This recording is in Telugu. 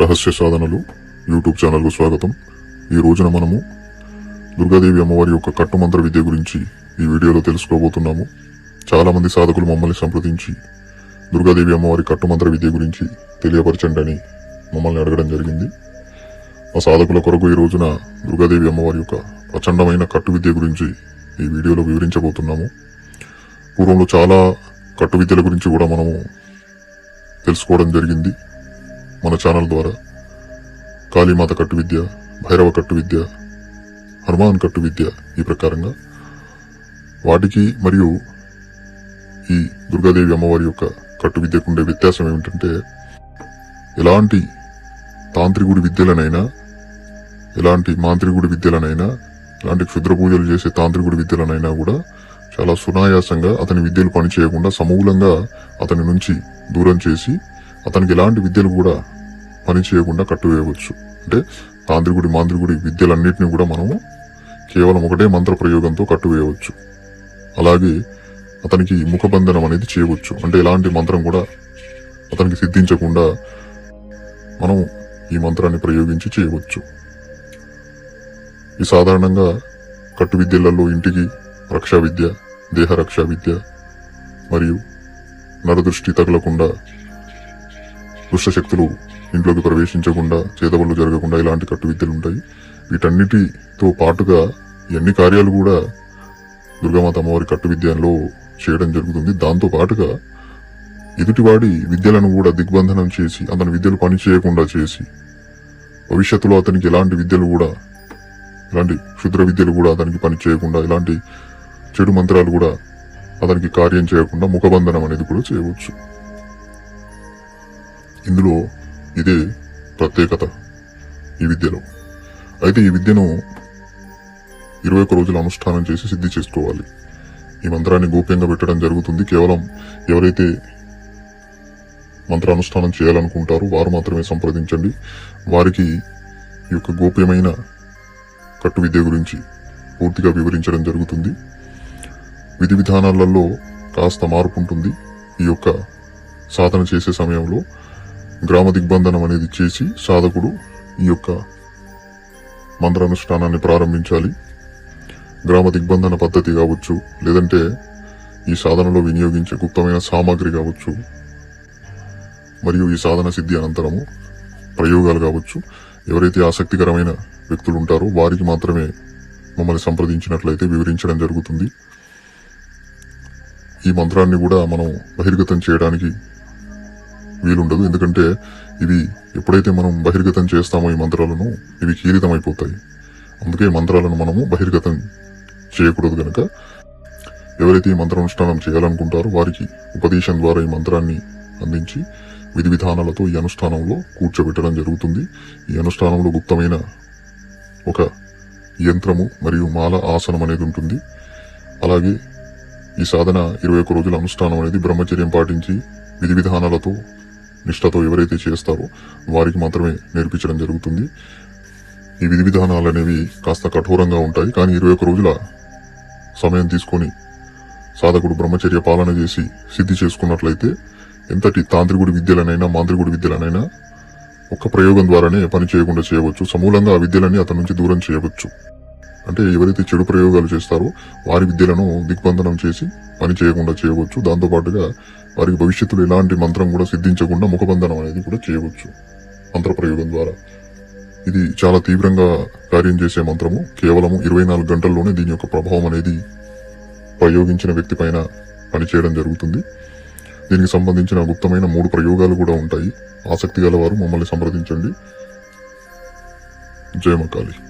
రహస్య సాధనలు యూట్యూబ్ ఛానల్కు స్వాగతం. ఈ రోజున మనము దుర్గాదేవి అమ్మవారి యొక్క కట్టుమంత్ర విద్య గురించి ఈ వీడియోలో తెలుసుకోబోతున్నాము. చాలామంది సాధకులు మమ్మల్ని సంప్రదించి దుర్గాదేవి అమ్మవారి కట్టుమంత్ర విద్య గురించి తెలియపరచండి అని మమ్మల్ని అడగడం జరిగింది. ఆ సాధకుల కొరకు ఈ రోజున దుర్గాదేవి అమ్మవారి యొక్క ప్రచండమైన కట్టు విద్య గురించి ఈ వీడియోలో వివరించబోతున్నాము. పూర్వంలో చాలా కట్టు విద్యల గురించి కూడా మనము తెలుసుకోవడం జరిగింది. మన ఛానల్ ద్వారా. కాళీమాత కట్టు విద్య భైరవ కట్టు విద్య హనుమాన్ కట్టు విద్య ఈ ప్రకారంగా వాటికి మరియు ఈ దుర్గాదేవి అమ్మవారి యొక్క కట్టు విద్యకు ఉండే వ్యత్యాసం ఏమిటంటే ఎలాంటి తాంత్రికుడి విద్యలనైనా ఎలాంటి మాంత్రికుడి విద్యలనైనా ఎలాంటి క్షుద్ర పూజలు చేసే తాంత్రికుడి విద్యలనైనా కూడా చాలా సునాయాసంగా అతని విద్యలు పనిచేయకుండా సమూలంగా అతని నుంచి దూరం చేసి అతనికి ఎలాంటి విద్యలు కూడా పని చేయకుండా కట్టువేయవచ్చు. అంటే తాంత్రికుడి మాంత్రికుడి విద్యలన్నింటినీ కూడా మనము కేవలం ఒకటే మంత్ర ప్రయోగంతో కట్టువేయవచ్చు. అలాగే అతనికి ముఖబంధనం అనేది చేయవచ్చు. అంటే ఎలాంటి మంత్రం కూడా అతనికి సిద్ధించకుండా మనం ఈ మంత్రాన్ని ప్రయోగించి చేయవచ్చు. ఈ సాధారణంగా కట్టు విద్యలలో ఇంటికి రక్షా విద్య దేహ రక్షా విద్య మరియు నరదృష్టి తగలకుండా దుష్టశక్తులు ఇంట్లోకి ప్రవేశించకుండా చేతబడులు జరగకుండా ఇలాంటి కట్టు విద్యలు ఉంటాయి వీటన్నిటితో పాటుగా ఎన్ని కార్యాలు కూడా దుర్గామాత అమ్మవారి కట్టు విద్యలో చేయడం జరుగుతుంది. దాంతో పాటుగా ఎదుటివాడి విద్యలను కూడా దిగ్బంధనం చేసి అతని విద్యలు పని చేయకుండా చేసి భవిష్యత్తులో అతనికి ఎలాంటి విద్యలు కూడా ఇలాంటి క్షుద్ర విద్యలు కూడా అతనికి పని చేయకుండా ఇలాంటి చెడు మంత్రాలు కూడా అతనికి కార్యం చేయకుండా ముఖబంధనం అనేది కూడా చేయవచ్చు. ఇందులో ఇదే ప్రత్యేకత ఈ విద్యలో. అయితే ఈ విద్యను ఇరవై ఒక్క రోజులు అనుష్ఠానం చేసి సిద్ధి చేసుకోవాలి. ఈ మంత్రాన్ని గోప్యంగా పెట్టడం జరుగుతుంది. కేవలం ఎవరైతే మంత్రానుష్ఠానం చేయాలనుకుంటారో వారు మాత్రమే సంప్రదించండి. వారికి ఈ యొక్క గోప్యమైన కట్టు విద్య గురించి పూర్తిగా వివరించడం జరుగుతుంది. విధి విధానాలలో కాస్త మార్పు ఉంటుంది. ఈ యొక్క సాధన చేసే సమయంలో గ్రామ దిగ్బంధనం అనేది చేసి సాధకుడు ఈ యొక్క మంత్రానుష్ఠానాన్ని ప్రారంభించాలి. గ్రామ దిగ్బంధన పద్ధతి కావచ్చు లేదంటే ఈ సాధనలో వినియోగించే గుప్తమైన సామాగ్రి కావచ్చు మరియు ఈ సాధన సిద్ధి అనంతరము ప్రయోగాలు కావచ్చు. ఎవరైతే ఆసక్తికరమైన వ్యక్తులు ఉంటారో వారికి మాత్రమే మమ్మల్ని సంప్రదించినట్లయితే వివరించడం జరుగుతుంది. ఈ మంత్రాన్ని కూడా మనం బహిర్గతం చేయడానికి వీలుండదు. ఎందుకంటే ఇవి ఎప్పుడైతే మనం బహిర్గతం చేస్తామో ఈ మంత్రాలను ఇవి కీలితమైపోతాయి అందుకే మంత్రాలను మనము బహిర్గతం చేయకూడదు కనుక ఎవరైతే ఈ మంత్రానుష్ఠానం చేయాలనుకుంటారో వారికి ఉపదేశం ద్వారా ఈ మంత్రాన్ని అందించి విధి విధానాలతో ఈ అనుష్ఠానంలో కూర్చోబెట్టడం జరుగుతుంది. ఈ అనుష్ఠానంలో గుప్తమైన ఒక యంత్రము మరియు మాల ఆసనం అనేది ఉంటుంది. అలాగే ఈ సాధన ఇరవై ఒక్క రోజుల అనుష్ఠానం అనేది బ్రహ్మచర్యం పాటించి విధి విధానాలతో నిష్టతో ఎవరైతే చేస్తారో వారికి మాత్రమే నేర్పించడం జరుగుతుంది. ఈ విధి విధానాలు అనేవి కాస్త కఠోరంగా ఉంటాయి. కానీ ఇరవై ఒక్క రోజుల సమయం తీసుకొని సాధకుడు బ్రహ్మచర్య పాలన చేసి సిద్ధి చేసుకున్నట్లయితే ఎంతటి తాంత్రికుడి విద్యలనైనా మాంత్రికుడి విద్యలనైనా ఒక్క ప్రయోగం ద్వారానే పని చేయకుండా చేయవచ్చు. సమూలంగా ఆ విద్యలని అతని నుంచి దూరం చేయవచ్చు. అంటే ఎవరైతే చెడు ప్రయోగాలు చేస్తారో వారి విద్యలను దిగ్బంధనం చేసి పని చేయకుండా చేయవచ్చు. దాంతోపాటుగా వారికి భవిష్యత్తులో ఎలాంటి మంత్రం కూడా సిద్ధించకుండా ముఖబంధనం అనేది కూడా చేయవచ్చు మంత్ర ప్రయోగం ద్వారా. ఇది చాలా తీవ్రంగా కార్యం చేసే మంత్రము. కేవలము ఇరవై నాలుగు గంటల్లోనే దీని యొక్క ప్రభావం అనేది ప్రయోగించిన వ్యక్తి పైన పనిచేయడం జరుగుతుంది. దీనికి సంబంధించిన గుప్తమైన మూడు ప్రయోగాలు కూడా ఉంటాయి. ఆసక్తి గల వారు మమ్మల్ని సంప్రదించండి. జయమకాళి.